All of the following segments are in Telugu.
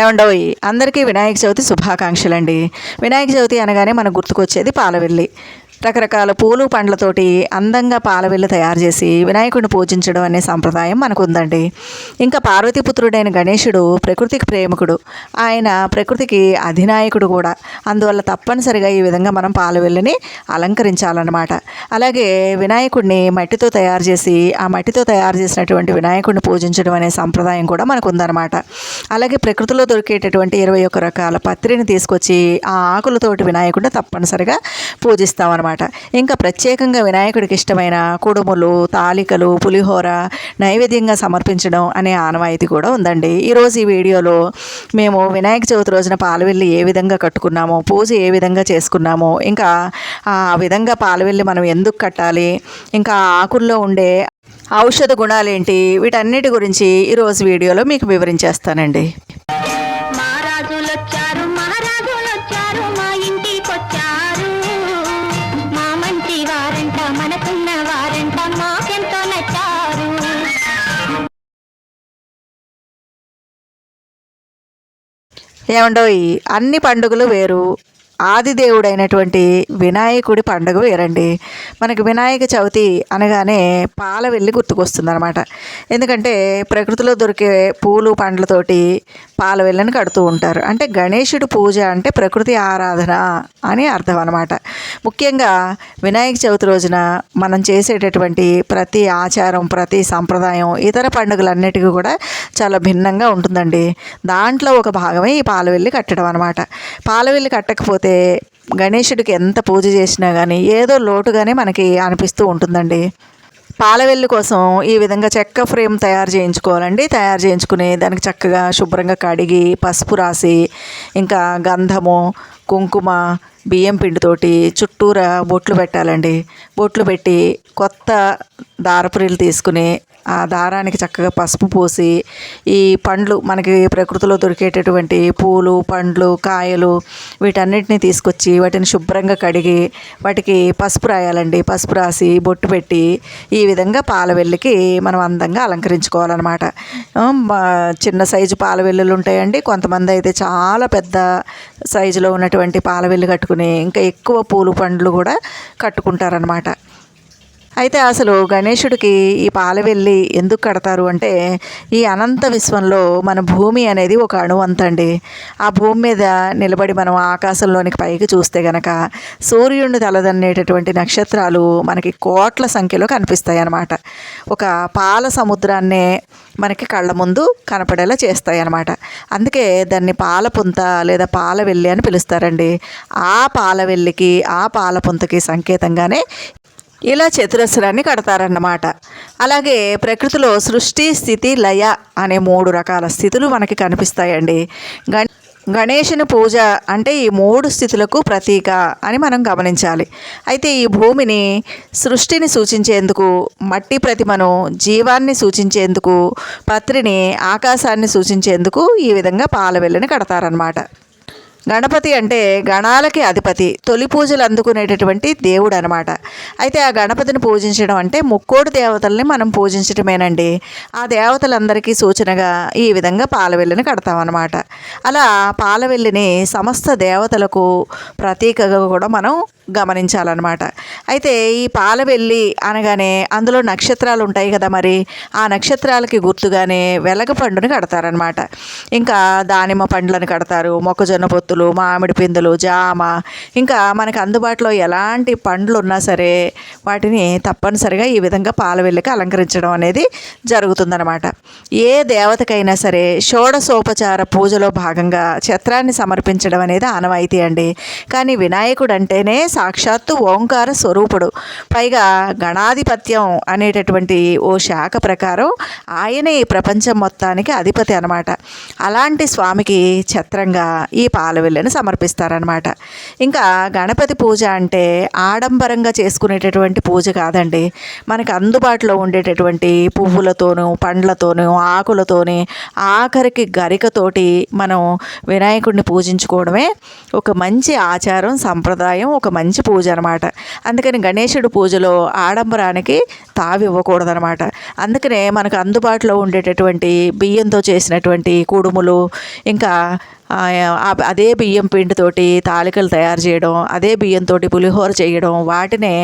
ఏమండోయ్ అందరికీ వినాయక చవితి శుభాకాంక్షలు అండి వినాయక చవితి అనగానే మనకు గుర్తుకొచ్చేది పాలవెల్లి. రకరకాల పూలు పండ్లతోటి అందంగా పాలవెల్లు తయారు చేసి వినాయకుడిని పూజించడం అనే సంప్రదాయం మనకు ఉందండి ఇంకా పార్వతీపుత్రుడైన గణేశుడు ప్రకృతికి ప్రేమికుడు. ఆయన ప్రకృతికి అధినాయకుడు కూడా. అందువల్ల తప్పనిసరిగా ఈ విధంగా మనం పాలవెల్లిని అలంకరించాలన్నమాట. అలాగే వినాయకుడిని మట్టితో తయారు చేసి ఆ మట్టితో తయారు చేసినటువంటి వినాయకుడిని పూజించడం అనే సంప్రదాయం కూడా మనకు ఉందన్నమాట అలాగే ప్రకృతిలో దొరికేటటువంటి ఇరవై ఒక్క రకాల పత్రిని తీసుకొచ్చి ఆ ఆకులతోటి వినాయకుడిని తప్పనిసరిగా పూజిస్తామన్నమాట. ఇంకా ప్రత్యేకంగా వినాయకుడికి ఇష్టమైన కుడుములు తాలికలు పులిహోర నైవేద్యంగా సమర్పించడం అనే ఆనవాయితీ కూడా ఉందండి. ఈరోజు ఈ వీడియోలో మేము వినాయక చవితి రోజున పాలవెల్లి ఏ విధంగా కట్టుకున్నామో పూజ ఏ విధంగా చేసుకున్నామో ఇంకా ఆ విధంగా పాలవెల్లి మనం ఎందుకు కట్టాలి ఇంకా ఆకుల్లో ఉండే ఔషధ గుణాలేంటి వీటన్నిటి గురించి ఈరోజు వీడియోలో మీకు వివరించేస్తానండి. ఏమండోయ్ అన్ని పండుగలు వేరు. ఆదిదేవుడైనటువంటి వినాయకుడి పండుగ వేరండి. మనకి వినాయక చవితి అనగానే పాల వెళ్ళి గుర్తుకొస్తుందనమాట ఎందుకంటే ప్రకృతిలో దొరికే పూలు పండ్లతోటి పాల వెళ్ళని కడుతూ ఉంటారు. అంటే గణేశుడి పూజ అంటే ప్రకృతి ఆరాధన అని అర్థం అనమాట ముఖ్యంగా వినాయక చవితి రోజున మనం చేసేటటువంటి ప్రతి ఆచారం ప్రతి సంప్రదాయం ఇతర పండుగలన్నిటికీ కూడా చాలా భిన్నంగా ఉంటుందండి. దాంట్లో ఒక భాగమే ఈ పాలవెల్లి కట్టడం అనమాట పాలవెల్లి కట్టకపోతే గణేశుడికి ఎంత పూజ చేసినా కానీ ఏదో లోటుగానే మనకి అనిపిస్తూ ఉంటుందండి. పాలవెల్లి కోసం ఈ విధంగా చెక్క ఫ్రేమ్ తయారు చేయించుకోవాలండి. తయారు చేయించుకుని దానికి చక్కగా శుభ్రంగా కడిగి పసుపు రాసి ఇంకా గంధము కుంకుమ బియ్యం పిండితోటి చుట్టూరా బొట్లు పెట్టాలండి. బొట్లు పెట్టి కొత్త దారపురీలు తీసుకుని ఆ దారానికి చక్కగా పసుపు పోసి ఈ పండ్లు మనకి ప్రకృతిలో దొరికేటటువంటి పూలు పండ్లు కాయలు వీటన్నిటిని తీసుకొచ్చి వాటిని శుభ్రంగా కడిగి వాటికి పసుపు రాయాలండి. పసుపు రాసి బొట్టు పెట్టి ఈ విధంగా పాలవెల్లికి మనం అందంగా అలంకరించుకోవాలన్నమాట. చిన్న సైజు పాలవెల్లులు ఉంటాయండి. కొంతమంది అయితే చాలా పెద్ద సైజులో ఉన్నటువంటి పాలవెల్లు కట్టుకుని ఇంకా ఎక్కువ పూలు పండ్లు కూడా కట్టుకుంటారనమాట అయితే అసలు గణేశుడికి ఈ పాలవెల్లి ఎందుకు కడతారు అంటే ఈ అనంత విశ్వంలో మన భూమి అనేది ఒక అణువంతండి ఆ భూమి మీద నిలబడి మనం ఆకాశంలోనికి పైకి చూస్తే గనక సూర్యుడిని తలదన్నేటటువంటి నక్షత్రాలు మనకి కోట్ల సంఖ్యలో కనిపిస్తాయి అన్నమాట. ఒక పాల సముద్రాన్నే మనకి కళ్ళ ముందు కనపడేలా చేస్తాయి అన్నమాట. అందుకే దాన్ని పాలపుంత లేదా పాలవెల్లి అని పిలుస్తారండి. ఆ పాలవెల్లికి ఆ పాలపుంతకి సంకేతంగానే ఇలా చతురస్రాన్ని కడతారన్నమాట. అలాగే ప్రకృతిలో సృష్టి స్థితి లయ అనే మూడు రకాల స్థితులు మనకి కనిపిస్తాయండి. గణ గణేషుని పూజ అంటే ఈ మూడు స్థితులకు ప్రతీక అని మనం గమనించాలి. అయితే ఈ భూమిని సృష్టిని సూచించేందుకు మట్టి ప్రతిమను జీవాన్ని సూచించేందుకు పత్రిని ఆకాశాన్ని సూచించేందుకు ఈ విధంగా పాలవెల్లని కడతారనమాట గణపతి అంటే గణాలకి అధిపతి తొలి పూజలు అందుకునేటటువంటి దేవుడు అనమాట అయితే ఆ గణపతిని పూజించడం అంటే ముక్కోటి దేవతల్ని మనం పూజించడమేనండి ఆ దేవతలందరికీ సూచనగా ఈ విధంగా పాలవెల్లిని కడతామన్నమాట అలా పాలవెల్లిని సమస్త దేవతలకు ప్రతీకగా కూడా మనం గమనించాలన్నమాట. అయితే ఈ పాలవెల్లి అనగానే అందులో నక్షత్రాలు ఉంటాయి కదా మరి ఆ నక్షత్రాలకి గుర్తుగానే వెలగ పండుని కడతారనమాట ఇంకా దానిమ్మ పండ్లను కడతారు మొక్కజొన్న పొత్తులు మామిడి పిందులు జామ. ఇంకా మనకు అందుబాటులో ఎలాంటి పండ్లు ఉన్నా సరే వాటిని తప్పనిసరిగా ఈ విధంగా పాలవెల్లికి అలంకరించడం అనేది జరుగుతుందనమాట ఏ దేవతకైనా సరే షోడసోపచార పూజలో భాగంగా ఛత్రాన్ని సమర్పించడం అనేది ఆనవాయితీ అండి. కానీ వినాయకుడు అంటేనే సాక్షాత్తు ఓంకార స్వరూపుడు. పైగా గణాధిపత్యం అనేటటువంటి ఓ శాఖ ప్రకారం ఆయనే ఈ ప్రపంచం మొత్తానికి అధిపతి అనమాట అలాంటి స్వామికి ఛత్రంగా ఈ పాలవెల్లిని సమర్పిస్తారనమాట ఇంకా గణపతి పూజ అంటే ఆడంబరంగా చేసుకునేటటువంటి పూజ కాదండి. మనకు అందుబాటులో ఉండేటటువంటి పువ్వులతోనూ పండ్లతోనూ ఆకులతోనే ఆఖరికి గరికతోటి మనం వినాయకుడిని పూజించుకోవడమే ఒక మంచి ఆచారం సంప్రదాయం ఒక మంచి మంచి పూజ అనమాట అందుకని గణేశుడి పూజలో ఆడంబరానికి తావి ఇవ్వకూడదనమాట అందుకనే మనకు అందుబాటులో ఉండేటటువంటి బియ్యంతో చేసినటువంటి కుడుములు ఇంకా అదే బియ్యం పిండితోటి తాలికలు తయారు చేయడం అదే బియ్యంతో పులిహోర చేయడం వాటినే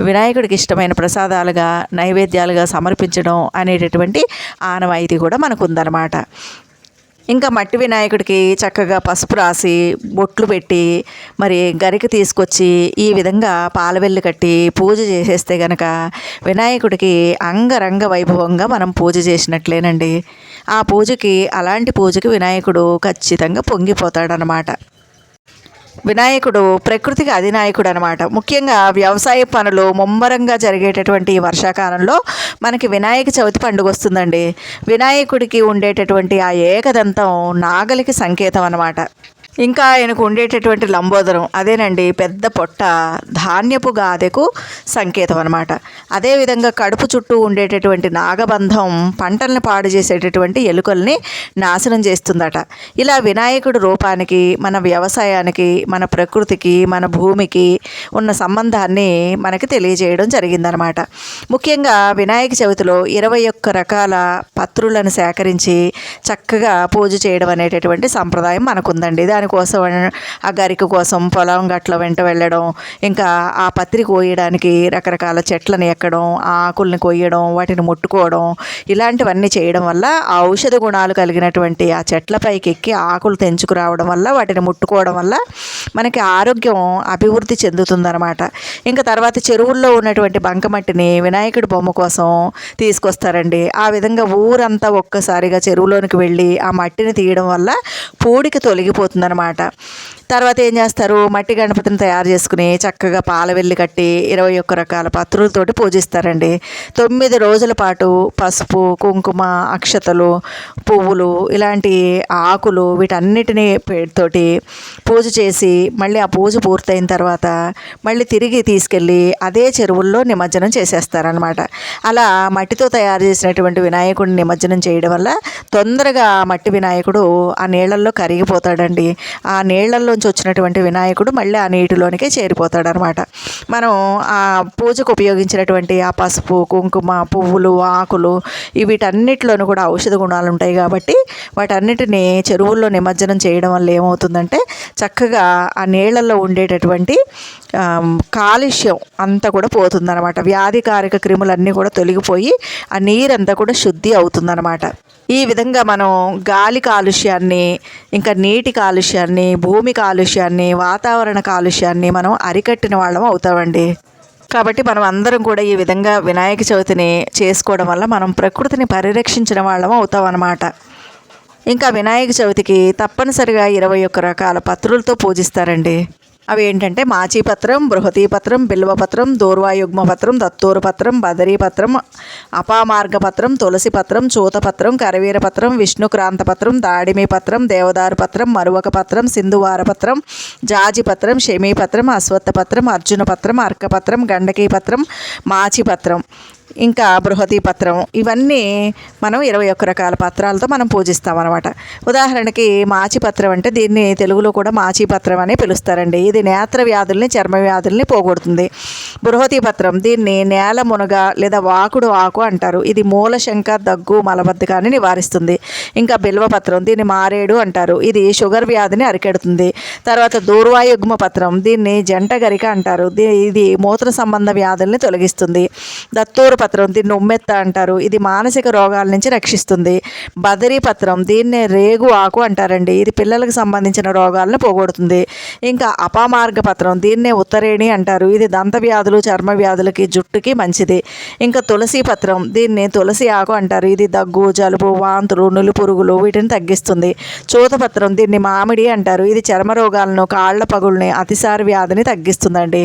వినాయకుడికి ఇష్టమైన ప్రసాదాలుగా నైవేద్యాలుగా సమర్పించడం అనేటటువంటి ఆనవాయితీ కూడా మనకు ఉందన్నమాట ఇంకా మట్టి వినాయకుడికి చక్కగా పసుపు రాసి బొట్లు పెట్టి మరి గరిక తీసుకొచ్చి ఈ విధంగా పాలవెల్లి కట్టి పూజ చేసేస్తే గనక వినాయకుడికి అంగరంగ వైభవంగా మనం పూజ చేసినట్లేనండి. ఆ పూజకి అలాంటి పూజకి వినాయకుడు ఖచ్చితంగా పొంగిపోతాడనమాట. వినాయకుడు ప్రకృతికి అధినాయకుడు అనమాట ముఖ్యంగా వ్యవసాయ పనులు ముమ్మరంగా జరిగేటటువంటి ఈ వర్షాకాలంలో మనకి వినాయక చవితి పండుగ వస్తుందండి. వినాయకుడికి ఉండేటటువంటి ఆ ఏకదంతం నాగలికి సంకేతం అనమాట ఇంకా ఆయనకు ఉండేటటువంటి లంబోదరం అదేనండి పెద్ద పొట్ట ధాన్యపు గాదెకు సంకేతం అనమాట అదేవిధంగా కడుపు చుట్టూ ఉండేటటువంటి నాగబంధం పంటల్ని పాడు చేసేటటువంటి ఎలుకల్ని నాశనం చేస్తుందట. ఇలా వినాయకుడి రూపానికి మన వ్యవసాయానికి మన ప్రకృతికి మన భూమికి ఉన్న సంబంధాన్ని మనకి తెలియజేయడం జరిగిందనమాట ముఖ్యంగా వినాయక చవితిలో ఇరవై ఒక్క రకాల పత్రులను సేకరించి చక్కగా పూజ చేయడం అనేటటువంటి సంప్రదాయం మనకుందండి. దానికోసం ఆ గరిక కోసం పొలం గట్ల వెంట వెళ్ళడం ఇంకా ఆ పత్రి కోయడానికి రకరకాల చెట్లను ఎక్కడం ఆకుల్ని కొయ్యడం వాటిని ముట్టుకోవడం ఇలాంటివన్నీ చేయడం వల్ల ఆ ఔషధ గుణాలు కలిగినటువంటి ఆ చెట్లపైకి ఎక్కి ఆకులు తెంచుకురావడం వల్ల వాటిని ముట్టుకోవడం వల్ల మనకి ఆరోగ్యం అభివృద్ధి చెందుతుందన్నమాట. ఇంకా తర్వాత చెరువుల్లో ఉన్నటువంటి బంకమట్టిని వినాయకుడి బొమ్మ కోసం తీసుకొస్తారండి. ఆ విధంగా ఊరంతా ఒక్కసారిగా చెరువులోనికి వెళ్ళి ఆ మట్టిని తీయడం వల్ల పూడిక అనమాట తర్వాత ఏం చేస్తారు? మట్టి గణపతిని తయారు చేసుకుని చక్కగా పాలవెల్లి కట్టి ఇరవై ఒక్క రకాల పత్రులతోటి పూజిస్తారండి. తొమ్మిది రోజుల పాటు పసుపు కుంకుమ అక్షతలు పువ్వులు ఇలాంటి ఆకులు వీటన్నిటిని తోటి పూజ చేసి మళ్ళీ ఆ పూజ పూర్తయిన తర్వాత మళ్ళీ తిరిగి తీసుకెళ్ళి అదే చెరువుల్లో నిమజ్జనం చేసేస్తారనమాట అలా మట్టితో తయారు చేసినటువంటి వినాయకుడిని నిమజ్జనం చేయడం వల్ల తొందరగా మట్టి వినాయకుడు ఆ నీళ్ళల్లో కరిగిపోతాడండి. ఆ నీటిలోంచి వచ్చినటువంటి వినాయకుడు మళ్ళీ ఆ నీటిలోనికే చేరిపోతాడనమాట. మనం ఆ పూజకు ఉపయోగించినటువంటి ఆ పసుపు కుంకుమ పువ్వులు ఆకులు వీటన్నిటిలోనూ కూడా ఔషధ గుణాలు ఉంటాయి కాబట్టి వాటన్నిటిని చెరువుల్లో నిమజ్జనం చేయడం వల్ల ఏమవుతుందంటే చక్కగా ఆ నీళ్ళల్లో ఉండేటటువంటి కాలుష్యం అంతా కూడా పోతుందన్నమాట వ్యాధికారక క్రిములన్నీ కూడా తొలగిపోయి ఆ నీరంతా కూడా శుద్ధి అవుతుందన్నమాట ఈ విధంగా మనం గాలి కాలుష్యాన్ని ఇంకా నీటి కాలుష్యాన్ని భూమి కాలుష్యాన్ని వాతావరణ కాలుష్యాన్ని మనం అరికట్టిన వాళ్ళం అవుతామండి. కాబట్టి మనం అందరం కూడా ఈ విధంగా వినాయక చవితిని చేసుకోవడం వల్ల మనం ప్రకృతిని పరిరక్షించిన వాళ్ళం అవుతాం అన్నమాట ఇంకా వినాయక చవితికి తప్పనిసరిగా ఇరవై ఒక్క రకాల పత్రులతో పూజిస్తారండి. అవి ఏంటంటే మాచీపత్రం బృహతీపత్రం బిల్వపత్రం దూర్వాయుగ్మపత్రం దత్తూరుపత్రం బదరీపత్రం అపామార్గపత్రం తులసిపత్రం చూతపత్రం కరవీరపత్రం విష్ణుక్రాంతపత్రం దాడిమి పత్రం దేవదారు పత్రం మరువక పత్రం సింధువారపత్రం జాజిపత్రం శమీపత్రం అశ్వత్థపత్రం అర్జునపత్రం అర్కపత్రం గండకీపత్రం మాచిపత్రం ఇంకా బృహతి పత్రం ఇవన్నీ మనం ఇరవై ఒక్క రకాల పత్రాలతో మనం పూజిస్తాం అనమాట ఉదాహరణకి మాచిపత్రం అంటే దీన్ని తెలుగులో కూడా మాచిపత్రం అని పిలుస్తారండి. ఇది నేత్ర వ్యాధుల్ని చర్మ వ్యాధుల్ని పోగొడుతుంది. బృహతి పత్రం దీన్ని నేల మునగ లేదా వాకుడు ఆకు అంటారు. ఇది మూలశంక దగ్గు మలబద్ధకాన్ని నివారిస్తుంది. ఇంకా బిల్వపత్రం దీన్ని మారేడు అంటారు. ఇది షుగర్ వ్యాధిని అరికెడుతుంది. తర్వాత దూర్వాయుగ్మ పత్రం దీన్ని జంట గరిక అంటారు ఇది మూత్ర సంబంధ వ్యాధుల్ని తొలగిస్తుంది. దత్తూరు పత్రం దీన్ని ఉమ్మెత్త అంటారు. ఇది మానసిక రోగాల నుంచి రక్షిస్తుంది. బదరీ పత్రం దీన్ని రేగు ఆకు అంటారండి. ఇది పిల్లలకు సంబంధించిన రోగాలను పోగొడుతుంది. ఇంకా అపామార్గ పత్రం దీన్నే ఉత్తరేణి అంటారు. ఇది దంత వ్యాధులు చర్మ వ్యాధులకి జుట్టుకి మంచిది. ఇంకా తులసి పత్రం దీన్ని తులసి ఆకు అంటారు. ఇది దగ్గు జలుబు వాంతులు నులు పురుగులు వీటిని తగ్గిస్తుంది. చూతపత్రం దీన్ని మామిడి అంటారు. ఇది చర్మ రోగాలను కాళ్ళ పగుల్ని అతిసార వ్యాధిని తగ్గిస్తుందండి.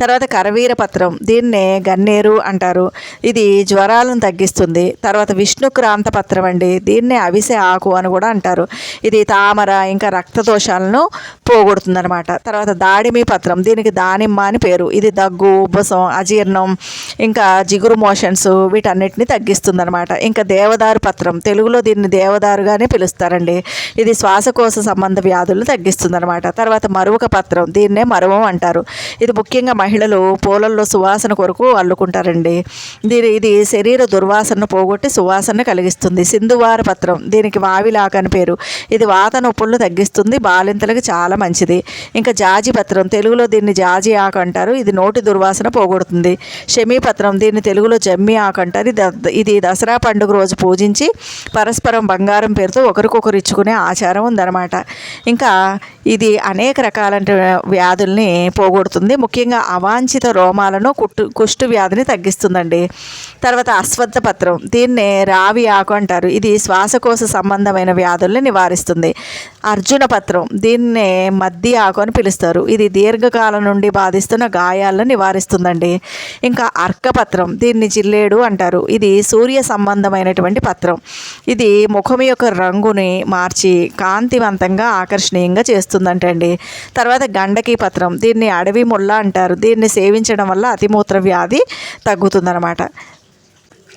తర్వాత కరవీర పత్రం దీన్నే గన్నేరు అంటారు. ఇది జ్వరాలను తగ్గిస్తుంది. తర్వాత విష్ణుక్రాంత పత్రం అండి. దీన్నే అవిసె ఆకు అని కూడా అంటారు. ఇది తామర ఇంకా రక్త దోషాలను పోగొడుతుంది అనమాట తర్వాత దాడిమి పత్రం దీనికి దానిమ్మ అని పేరు. ఇది దగ్గు ఉబ్బసం అజీర్ణం ఇంకా జిగురు మోషన్స్ వీటన్నిటిని తగ్గిస్తుంది అనమాట ఇంకా దేవదారు పత్రం తెలుగులో దీన్ని దేవదారుగానే పిలుస్తారండి. ఇది శ్వాసకోశ సంబంధ వ్యాధులను తగ్గిస్తుంది అనమాట తర్వాత మరువక పత్రం దీన్నే మరువం అంటారు. ఇది ముఖ్యంగా మహిళలు పూలల్లో సువాసన కొరకు అల్లుకుంటారండి. దీని ఇది శరీర దుర్వాసనను పోగొట్టి సువాసన కలిగిస్తుంది. సింధువార పత్రం. దీనికి వావిలాక అని పేరు. ఇది వాత నొప్పులను తగ్గిస్తుంది. బాలింతలకు చాలా మంచిది. ఇంకా జాజి పత్రం. తెలుగులో దీన్ని జాజి ఆకు అంటారు. ఇది నోటి దుర్వాసన పోగొడుతుంది. పత్రం. దీన్ని తెలుగులో జమ్మి ఆకు అంటారు. ఇది ద- ఇది దసరా పండుగ రోజు పూజించి పరస్పరం బంగారం పేరుతో ఒకరికొకరు ఇచ్చుకునే ఆచారం ఉందన్నమాట. ఇంకా ఇది అనేక రకాలంటి వ్యాధుల్ని పోగొడుతుంది. ముఖ్యంగా అవాంఛిత రోమాలను కుట్టు కుష్టు వ్యాధిని తగ్గిస్తుందండి. తర్వాత అశ్వత్థ పత్రం. దీన్నే రావి ఆకు అంటారు. ఇది శ్వాసకోశ సంబంధమైన వ్యాధుల్ని నివారిస్తుంది. అర్జున పత్రం. దీన్నే మద్ది ఆకు అని పిలుస్తారు. ఇది దీర్ఘకాలం నుండి బాధిస్తున్న గాయాలను నివారిస్తుందండి. ఇంకా అర్కపత్రం దీన్ని జిల్లేడు అంటారు. ఇది సూర్య సంబంధమైనటువంటి పత్రం. ఇది ముఖం యొక్క రంగుని మార్చి కాంతివంతంగా ఆకర్షణీయంగా చేస్తుందంటండి. తర్వాత గండకి పత్రం. దీన్ని అడవి ముళ్ళ అంటారు. దీన్ని సేవించడం వల్ల అతిమూత్ర వ్యాధి తగ్గుతుందన్నమాట.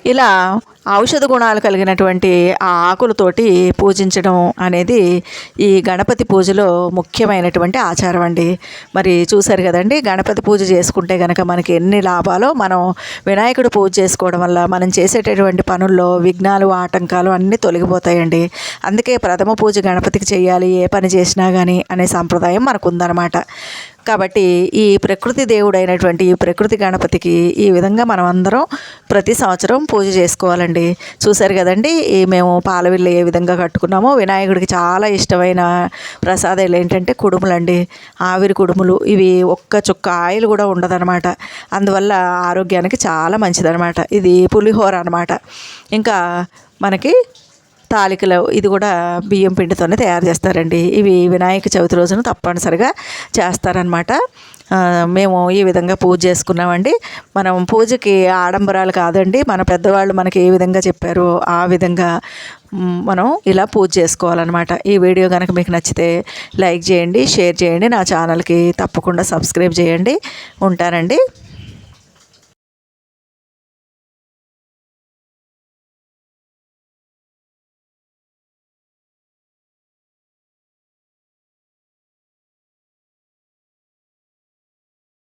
ఇలా ఔషధ గుణాలు కలిగినటువంటి ఆ ఆకులతోటి పూజించడం అనేది ఈ గణపతి పూజలో ముఖ్యమైనటువంటి ఆచారం అండి. మరి చూశారు కదండి గణపతి పూజ చేసుకుంటే కనుక మనకి ఎన్ని లాభాలో మనం వినాయకుడు పూజ చేసుకోవడం వల్ల మనం చేసేటటువంటి పనుల్లో విఘ్నాలు ఆటంకాలు అన్నీ తొలగిపోతాయండి. అందుకే ప్రథమ పూజ గణపతికి చేయాలి ఏ పని చేసినా కానీ అనే సాంప్రదాయం మనకు ఉందన్నమాట కాబట్టి ఈ ప్రకృతి దేవుడైనటువంటి ఈ ప్రకృతి గణపతికి ఈ విధంగా మనం అందరం ప్రతి సంవత్సరం పూజ చేసుకోవాలండి. చూశారు కదండి ఈ మేము పాలవిల్లు ఏ విధంగా కట్టుకున్నామో వినాయకుడికి చాలా ఇష్టమైన ప్రసాదాలు ఏంటంటే కుడుములండి. ఆవిరి కుడుములు ఇవి ఒక్క చుక్క ఆయిల్ కూడా ఉండదన్నమాట. అందువల్ల ఆరోగ్యానికి చాలా మంచిదన్నమాట. ఇది పులిహోర అనమాట ఇంకా మనకి తాలికలు ఇది కూడా బియ్యం పిండితోనే తయారు చేస్తారండి. ఇవి వినాయక చవితి రోజున తప్పనిసరిగా చేస్తారనమాట మేము ఈ విధంగా పూజ చేసుకున్నామండి. మనం పూజకి ఆడంబరాలు కాదండి. మన పెద్దవాళ్ళు మనకి ఏ విధంగా చెప్పారో ఆ విధంగా మనం ఇలా పూజ చేసుకోవాలన్నమాట. ఈ వీడియో కనుక మీకు నచ్చితే లైక్ చేయండి షేర్ చేయండి. నా ఛానల్కి తప్పకుండా సబ్స్క్రైబ్ చేయండి. ఉంటానండి.